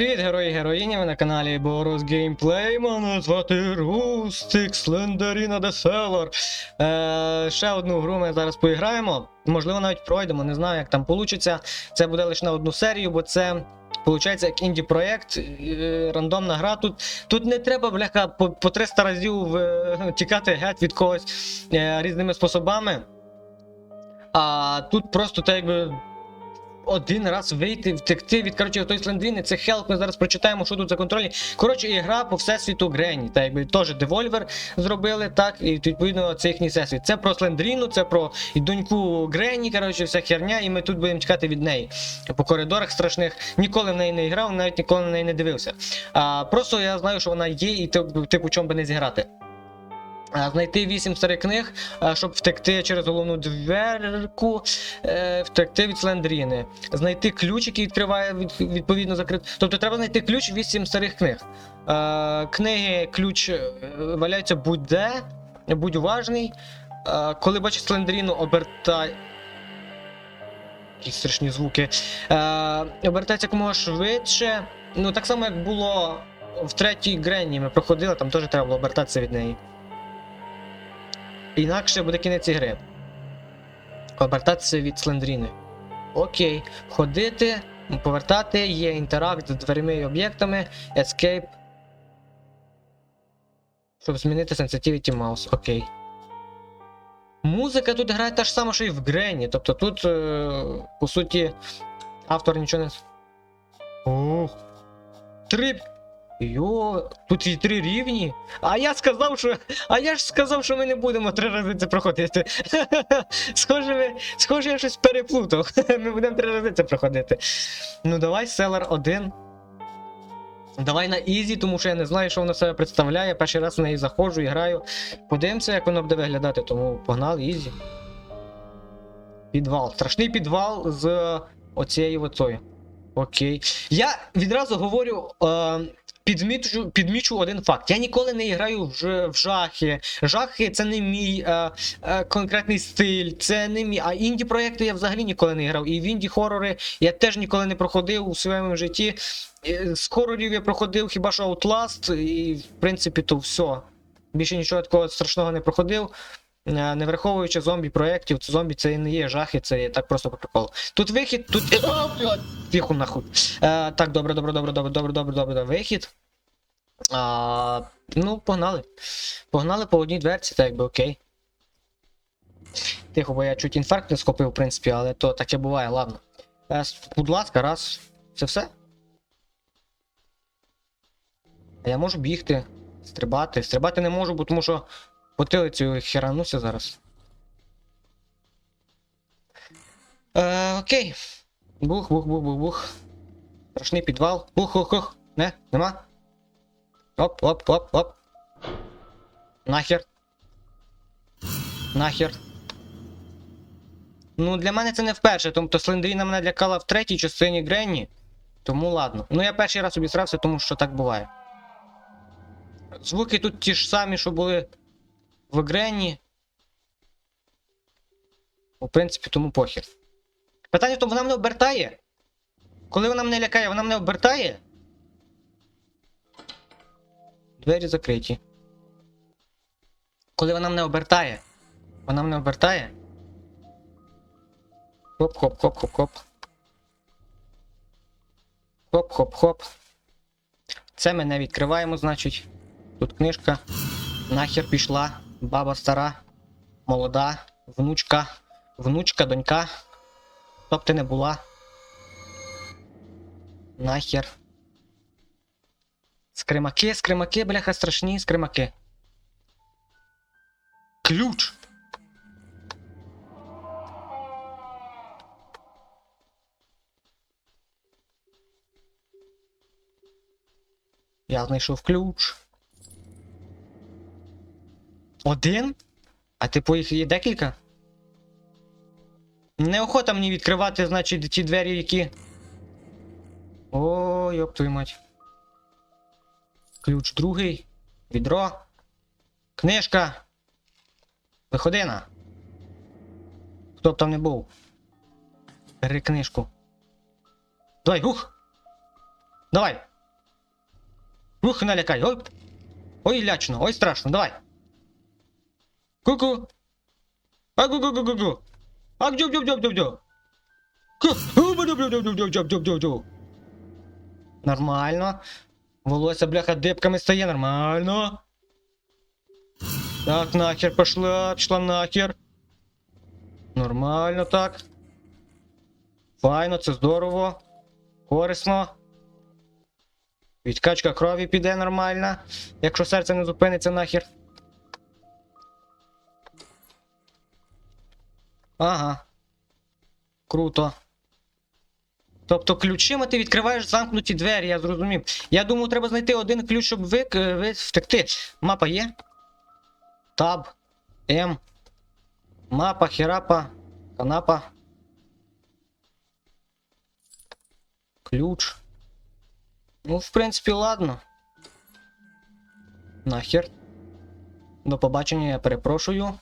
Привіт, герої героїні, ви на каналі Борос Геймплей. Мене звати Рустик, Слендеріна Деселор. Е, ще одну гру ми зараз поіграємо. Можливо, навіть пройдемо, не знаю, як там вийде. Це буде лише на одну серію, бо це. Получається, як інді-проєкт, е, рандомна гра. Тут, тут не треба, бляха, по, по 300 разів е, тікати геть від когось е, різними способами. А тут просто так якби один раз вийти, втекти від коротше, той слендріни, це хелп, ми зараз прочитаємо, що тут за контролі. Коротше, ігра по всесвіту Грені. Та якби теж девольвер зробили, так, і відповідно це їхній всесвіт. Це про слендріну, це про і доньку Грені, коротше, вся херня, і ми тут будемо чекати від неї. По коридорах страшних. Ніколи в неї не грав, навіть ніколи на неї не дивився. А, Просто я знаю, що вона є, і типу, типу чому би не зіграти. Знайти вісім старих книг, щоб втекти через головну дверку, е, втекти від Слендріни. Знайти ключ, який відкриває відповідно закрит. Тобто треба знайти ключ вісім старих книг. Книги, ключ е, валяються будь-де, будь уважний. Коли бачиш Слендріну, обертай. Які страшні звуки. Обертайся якомога швидше. Ну, так само, як було в третій Гренні, ми проходили, там теж треба було обертатися від неї. Інакше буде кінець ігри. Обертатися від Слендріни. Окей. Ходити, повертати, є інтеракт з дверима і об'єктами, Escape. Щоб змінити Sensitivity Mouse. Окей. Музика тут грає та ж сама, що і в Грені. Тобто тут, е, по суті, автор нічого не. Ох. Три. Йо, тут і три рівні. А я сказав, що. А я ж сказав, що ми не будемо три рази це проходити. Схоже, ми... Схоже, я щось переплутав. Ми будемо три рази це проходити. Ну давай, селер 1. Давай на Ізі, тому що я не знаю, що воно себе представляє. Перший раз в неї заходжу і граю. Подивимося, як воно буде виглядати, тому погнали Ізі. Підвал. Страшний підвал з оцією оцою. Окей. Я відразу говорю. Е... Підмічу, підмічу один факт. Я ніколи не граю в, в жахи. Жахи це не мій е, е, конкретний стиль, це не мій. А інді проекти я взагалі ніколи не грав. І в інді хорори я теж ніколи не проходив у своєму житті. З хорорів я проходив хіба що Outlast, і в принципі то все. Більше нічого такого страшного не проходив. Е, не враховуючи зомбі проєктів, зомбі це не є жахи, це є так просто по. Тут вихід, тут. Тихо нахуй. Е, так, добре, добре, добре, добре, добре, добре, добре, вихід. А, Ну, погнали. Погнали по одній дверці, так якби окей. Тихо, бо я чуть інфаркт не схопив, в принципі, але то таке буває, ладно. Е, будь ласка, раз. Це все. Я можу бігти, стрибати. Стрибати не можу, бо тому що потилицю херануся зараз. Е, окей. Бух, бух, бух, бух, бух. Страшний підвал. Бух, бух, бух. Не, нема. Оп, оп, оп, оп. Нахер. Нахер. Ну, для мене це не вперше, тобто Слендріна мене лякала в третій частині Гренні. Тому ладно. Ну я перший раз обісрався, тому що так буває. Звуки тут ті ж самі, що були в Гренні. В принципі, тому похер. Питання в тому, вона мене обертає. Коли вона мене лякає, вона мене обертає. Двері закриті. Коли вона мене обертає. Вона мене обертає. Хоп-хоп-хоп-хоп-хоп. Хоп-хоп-хоп. Це ми не відкриваємо, значить. Тут книжка. Нахер пішла. Баба стара. Молода. Внучка. Внучка, донька. Хто б ти не була. Нахер. Скримаки, скримаки, бляха, страшні скримаки. Ключ. Я знайшов ключ. Один? А типу їх є декілька? Неохота мені відкривати, значить, ті двері, які. О, йоп твою мать. Ключ другий. Відро. Книжка. Виходина. Хто б там не був. Бери книжку. Давай, гух! Давай! Ух, налякай. Ой. Ой, лячно, ой, страшно, давай. Ку-ку. А ку-ку-ку-ку-ку. А Ку. Нормально. Волосся, бляха, дибками стає, нормально. Так, нахер пошла, пішла нахер. Нормально так. Файно, це здорово. Корисно. Відкачка крові піде нормально, якщо серце не зупиниться нахер. Ага. Круто. Тобто ключима ти відкриваєш замкнуті двері, я зрозумів. Я думаю, треба знайти один ключ, щоб ви, втекти. Мапа є? Таб. М. Мапа, херапа, канапа. Ключ. Ну, в принципі, ладно. Нахер. До побачення, я перепрошую.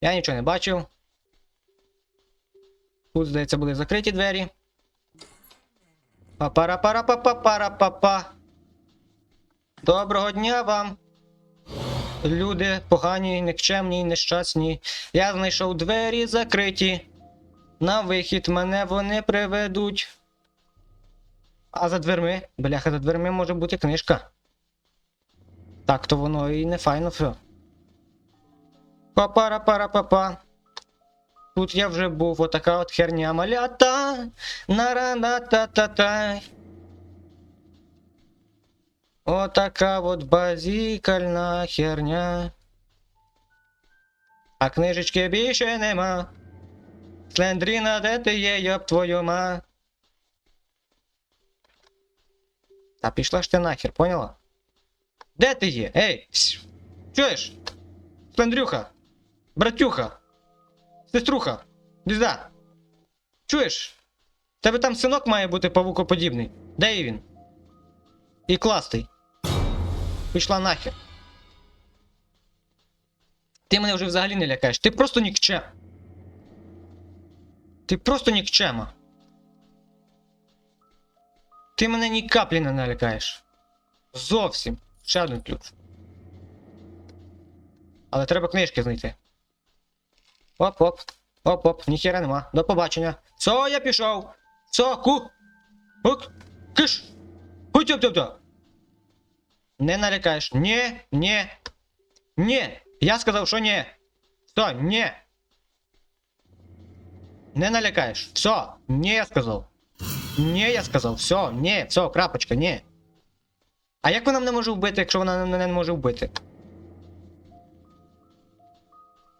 Я нічого не бачив. Тут, здається, були закриті двері. Па-пара-пара-па-па-пара-па-па. Доброго дня вам. Люди погані, никчемні, нещасні. Я знайшов двері закриті. На вихід мене вони приведуть. А за дверми, бляха, за дверми може бути книжка. Так, то воно і не файно все. Па-пара-пара-па-па. Тут я вже був, отака от херня малята. Нара-на-та-та-та. Отака от базікальна херня. А книжечки більше нема. Слендріна, де ти є, йоб твою ма. Та пішла ж ти нахер, поняла? Де ти є? Ей! пс, Чуєш? Слендрюха! Братюха! Сеструха! Дізда! Чуєш? Тебе там синок має бути павукоподібний. Де він? І кластий. Пішла нахер. Ти мене вже взагалі не лякаєш. Ти просто нікчем. Ти просто нікчема. Ти мене ні каплі не налякаєш. Зовсім. Ще один ключ. Але треба книжки знайти. Оп-оп. Оп-оп, ніхера нема. До побачення. Все, я пішов. Все, ку. Хук. Киш. Тьоп Не налякаєш. Ні, ні. Ні. Я сказав, що ні. Все, ні. Не налякаєш. Все, ні, я сказав. Ні, я сказав, все, ні, все, крапочка, ні. А як вона мене може вбити, якщо вона мене не може вбити?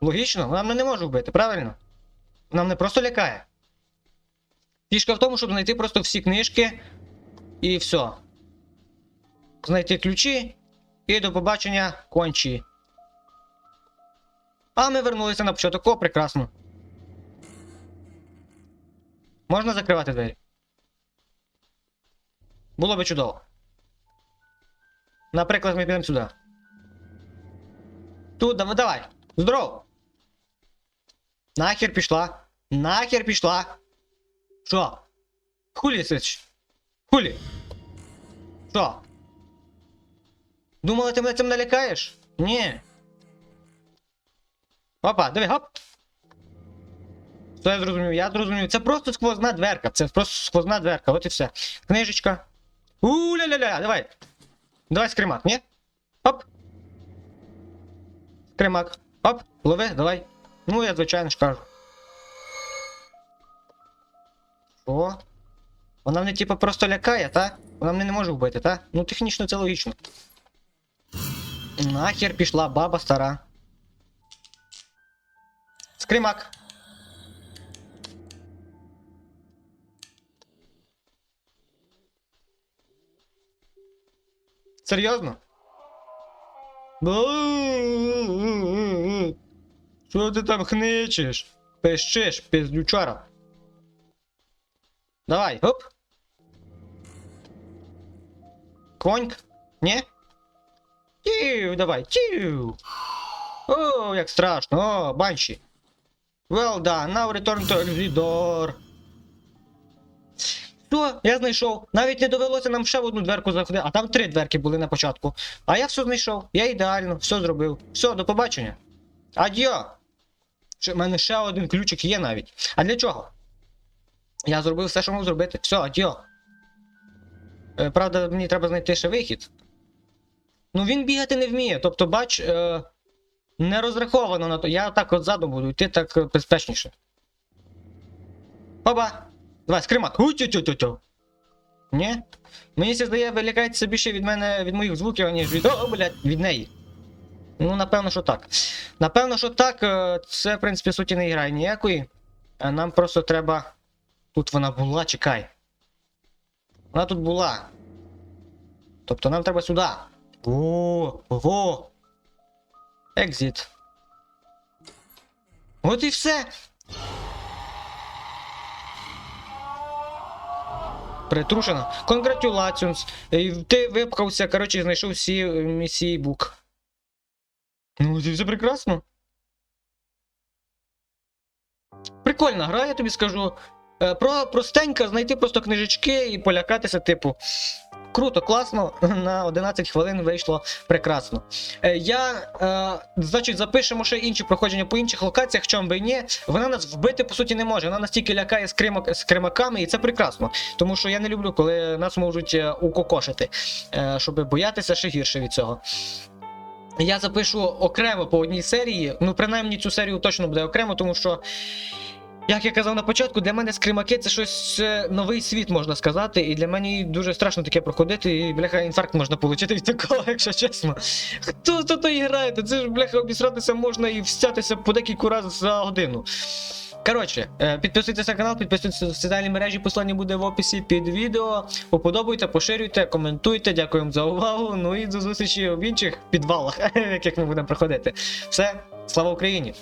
Логічно, вона мене не може вбити, правильно? Вона мене просто лякає. Фішка в тому, щоб знайти просто всі книжки і все. Знайти ключі і до побачення кончі. А ми вернулися на початок. О, прекрасно. Можна закривати двері? Було би чудово. Наприклад, ми підемо сюди. Тут, давай, давай. Здоров! Нахер пішла. Нахер пішла. Що? Хулі сич? Хулі? Що? Думала, ти мене цим налякаєш? Ні. Опа, диви, гоп. Що я зрозумів? Я зрозумів. Це просто сквозна дверка. Це просто сквозна дверка, от і все. Книжечка. У-ля-ля-ля, давай. Давай скримак, ні? Оп. Скримак. Оп, лови, давай. Ну, я звичайно ж кажу. Що? Вона мене типу просто лякає, та? Вона мене не може вбити, та? Ну технічно це логічно. Нахер пішла баба стара. Скримак. Серйозно? Що ти там хничеш? Пищиш, пиздючара. Давай, оп. Коньк? Ні? Тю, давай, тю. О, як страшно. О, банші. Well done, now return to Exidor. Все, я знайшов. Навіть не довелося нам ще в одну дверку заходити, а там три дверки були на початку. А я все знайшов. Я ідеально, все зробив. Все, до побачення. Адьо! В мене ще один ключик є навіть. А для чого? Я зробив все, що мав зробити. Все, адьо. Е, Правда, мені треба знайти ще вихід. Ну він бігати не вміє. Тобто, бач, е, не розраховано на то. Я так от ззаду буду йти так безпечніше. Оба! Давай, скримак. Утю-тю-тю-тю. Ні? Мені це здає, ви лякаєтеся більше від мене, від моїх звуків, ніж від. О, блядь, від неї. Ну, напевно, що так. Напевно, що так, е, це, в принципі, суті не грає ніякої. А нам просто треба. Тут вона була, чекай. Вона тут була. Тобто нам треба сюди. Во, во. Екзит. От і все. Притрушено. Congratulations. Е, Ти випхався, коротше, знайшов всі е, місії бук. Ну, це все прекрасно. Прикольна гра, я тобі скажу. Е, Про простенько знайти просто книжечки і полякатися, типу. Круто, класно. На 11 хвилин вийшло прекрасно. Е, Я, е, значить, запишемо ще інші проходження по інших локаціях, чом би ні. Вона нас вбити по суті не може. Вона настільки лякає з, кримак, з кримаками, і це прекрасно. Тому що я не люблю, коли нас можуть е, укокошити, е, щоб боятися ще гірше від цього. Я запишу окремо по одній серії. Ну, принаймні, цю серію точно буде окремо, тому що. Як я казав на початку, для мене скримаки це щось е, новий світ, можна сказати, і для мене дуже страшно таке проходити, і бляха інфаркт можна отримати від такого, якщо чесно. Хто то грає? Це ж бляха обісратися можна і встятися по декілька разів за годину. Коротше, е, підписуйтесь на канал, підписуйтесь в соціальні мережі, посилання буде в описі під відео. Поподобайте, поширюйте, коментуйте. Дякуємо за увагу. Ну і до зустрічі в інших підвалах, в яких ми будемо проходити. Все, слава Україні!